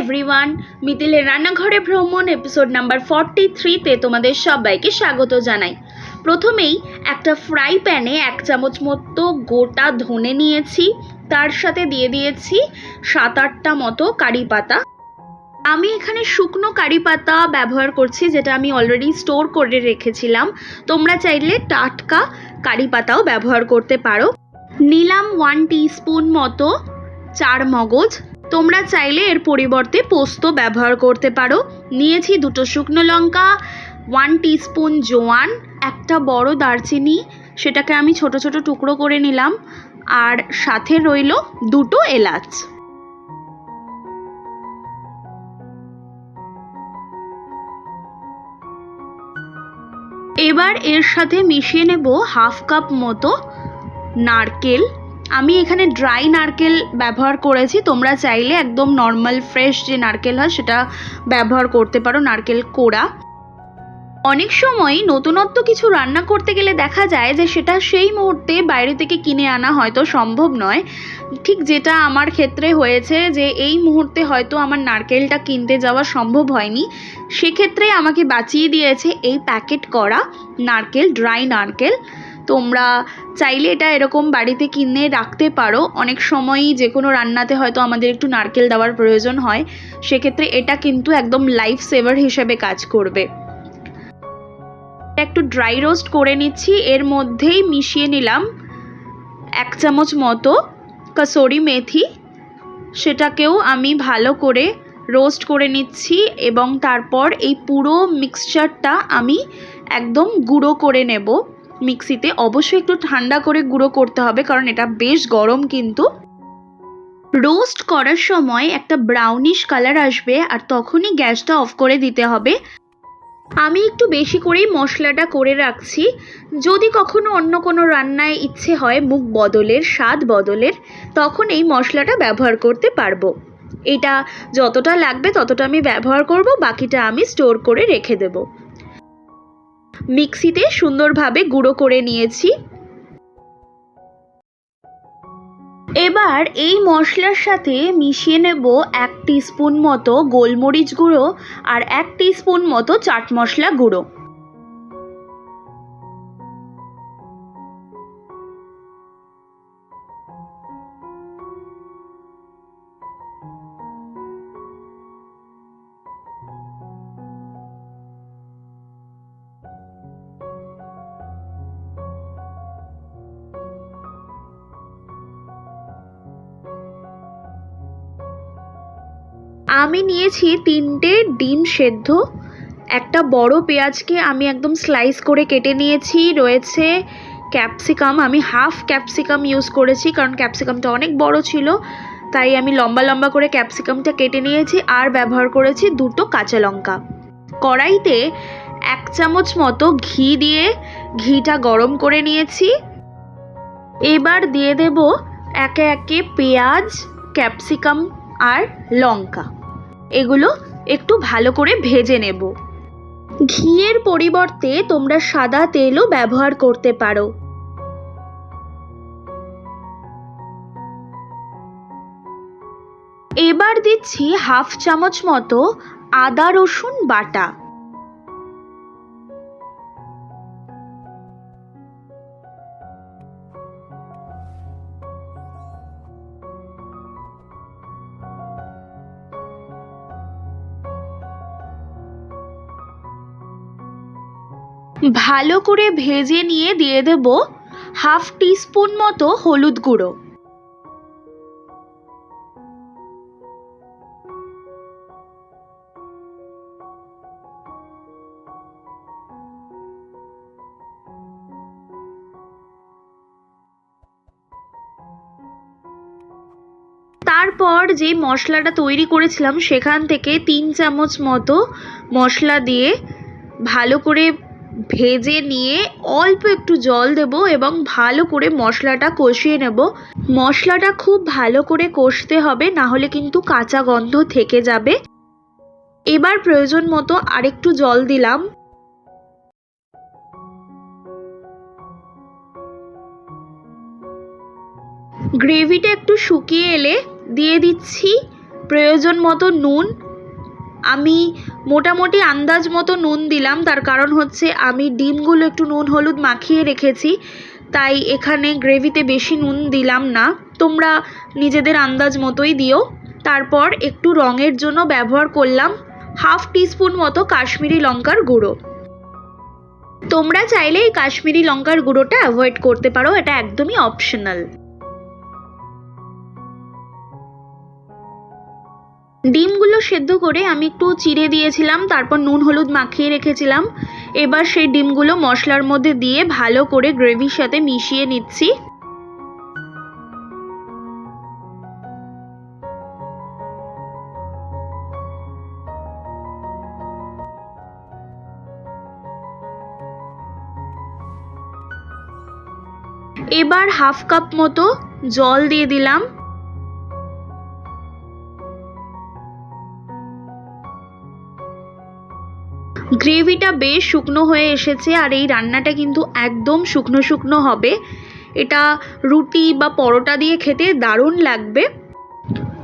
Everyone মিতিলের রান্নাঘরে ভ্রমণ episode number forty থ্রিতে তোমাদের সবাইকে স্বাগত জানাই। প্রথমেই একটা ফ্রাই প্যানে এক চামচ মতো গোটা ধনে নিয়েছি, তার সাথে দিয়ে দিয়েছি সাত আটটা মতো কারি পাতা। আমি এখানে শুকনো কারি পাতা ব্যবহার করছি, যেটা আমি অলরেডি স্টোর করে রেখেছিলাম। তোমরা চাইলে টাটকা কারি পাতাও ব্যবহার করতে পারো। নিলাম ওয়ান স্পুন মতো চার মগজ তোমরা চাইলে এর পরিবর্তে পোস্ত ব্যবহার করতে পারো। নিয়েছি দুটো শুকনো লঙ্কা ওয়ান স্পুন জোয়ান, একটা বড় দারচিনি, সেটাকে আমি ছোট ছোট টুকরো করে নিলাম, আর সাথে রইল দুটো এলাচ। এবার এর সাথে মিশিয়ে নেব হাফ কাপ মতো নারকেল আমি এখানে ড্রাই নারকেল ব্যবহার করেছি, তোমরা চাইলে একদম নর্মাল ফ্রেশ যে নারকেল হয় সেটা ব্যবহার করতে পারো, নারকেল কোড়া। অনেক সময় নতুনত্ব কিছু রান্না করতে গেলে দেখা যায় যে সেটা সেই মুহূর্তে বাইরে থেকে কিনে আনা হয়তো সম্ভব নয়। ঠিক যেটা আমার ক্ষেত্রে হয়েছে যে এই মুহূর্তে হয়তো আমার নারকেলটা কিনতে যাওয়া সম্ভব হয়নি, সেক্ষেত্রে আমাকে বাঁচিয়ে দিয়েছে এই প্যাকেট করা নারকেল ড্রাই নারকেল। তোমরা চাইলে এটা এরকম বাড়িতে কিনে রাখতে পারো। অনেক সময়ই যে কোনো রান্নাতে হয়তো আমাদের একটু নারকেল দেওয়ার প্রয়োজন হয়। সেক্ষেত্রে এটা কিন্তু একদম লাইফ সেভার হিসেবে কাজ করবে। একটু ড্রাই রোস্ট করে নিচ্ছি। এর মধ্যেই মিশিয়ে নিলাম এক চামচ মতো কাসরি মেথি। সেটাকেও আমি ভালো করে রোস্ট করে নিচ্ছি এবং তারপর এই পুরো মিক্সচারটা আমি একদম গুঁড়ো করে নেব। মিক্সিতে অবশ্যই একটু ঠান্ডা করে গুঁড়ো করতে হবে, কারণ এটা বেশ গরম কিন্তু। রোস্ট করার সময় একটা ব্রাউনিশ কালার আসবে আর তখনই গ্যাসটা অফ করে দিতে হবে। আমি একটু বেশি করেই মশলাটা করে রাখছি। যদি কখনো অন্য কোনো রান্নায় ইচ্ছে হয় মুখ বদলের, স্বাদ বদলের, তখন এই মশলাটা ব্যবহার করতে পারব। এটা যতটা লাগবে ততটা আমি ব্যবহার করব, বাকিটা আমি স্টোর করে রেখে দেব। মিক্সিতে সুন্দরভাবে গুঁড়ো করে নিয়েছি। এবার এই মশলার সাথে মিশিয়ে নেব এক স্পুন মতো গোলমরিচ গুঁড়ো আর এক স্পুন মতো চাট মশলা গুঁড়ো। আমি নিয়েছি তিনটে ডিম সেদ্ধ, একটা বড় পেঁয়াজকে আমি একদম স্লাইস করে কেটে নিয়েছি, রয়েছে ক্যাপসিকাম আমি হাফ ক্যাপসিকাম ইউজ করেছি কারণ ক্যাপসিকামটা অনেক বড় ছিল, তাই আমি লম্বা লম্বা করে ক্যাপসিকামটা কেটে নিয়েছি আর ব্যবহার করেছি দুটো কাঁচা লঙ্কা। কড়াইতে এক চামচ মতো ঘি দিয়ে ঘিটা গরম করে নিয়েছি। এবার দিয়ে দেব একে একে পেঁয়াজ ক্যাপসিকাম আর লঙ্কা। এগুলো একটু ভালো করে ভেজে নেব। ঘিয়ের পরিবর্তে তোমরা সাদা তেলও ব্যবহার করতে পারো। এবার দিচ্ছি হাফ চামচ মতো আদা রসুন বাটা। ভালো করে ভেজে নিয়ে দিয়ে দেব হাফ টিস্পুন মতো হলুদ গুঁড়ো। তারপর যে মশলাটা তৈরি করেছিলাম, সেখান থেকে তিন চামচ মতো মশলা দিয়ে ভালো করে ভেজে নিয়ে অল্প একটু জল দেব এবং ভালো করে মশলাটা কষিয়ে নেব। মশলাটা খুব ভালো করে কষতে হবে, না হলে কিন্তু কাঁচা গন্ধ থেকে যাবে। এবার প্রয়োজন মতো আরেকটু জল দিলাম। গ্রেভিটা একটু শুকিয়ে এলে দিয়ে দিচ্ছি। প্রয়োজন মতো নুন। আমি মোটামুটি আন্দাজ মতো নুন দিলাম। তার কারণ হচ্ছে আমি ডিমগুলো একটু নুন হলুদ মাখিয়ে রেখেছি, তাই এখানে গ্রেভিতে বেশি নুন দিলাম না। তোমরা নিজেদের আন্দাজ মতোই দিও। তারপর একটু রঙের জন্য ব্যবহার করলাম হাফ টিস্পুন মতো কাশ্মীরি লঙ্কার গুঁড়ো। তোমরা চাইলে এই কাশ্মীরি লঙ্কার গুঁড়োটা অ্যাভয়েড করতে পারো, এটা একদমই অপশনাল। ডিমগুলো সেদ্ধ করে আমি একটু চিড়ে দিয়েছিলাম, তারপর নুন হলুদ মাখিয়ে রেখেছিলাম। এবার সেই ডিমগুলো মশলার মধ্যে দিয়ে ভালো করে গ্রেভির সাথে মিশিয়ে নিচ্ছি। এবার হাফ কাপ মতো জল দিয়ে দিলাম। গ্রেভিটা বেশ শুকনো হয়ে এসেছে আর এই রান্নাটা কিন্তু একদম শুকনো শুকনো হবে। এটা রুটি বা পরোটা দিয়ে খেতে দারুণ লাগবে।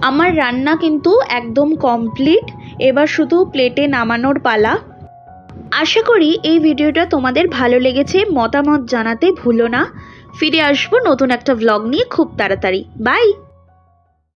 আমার রান্না কিন্তু একদম কমপ্লিট। এবার শুধু প্লেটে নামানোর পালা। আশা করি এই ভিডিওটা তোমাদের ভালো লেগেছে, মতামত জানাতে ভুলো না। ফিরে আসব নতুন একটা ভ্লগ নিয়ে খুব তাড়াতাড়ি। বাই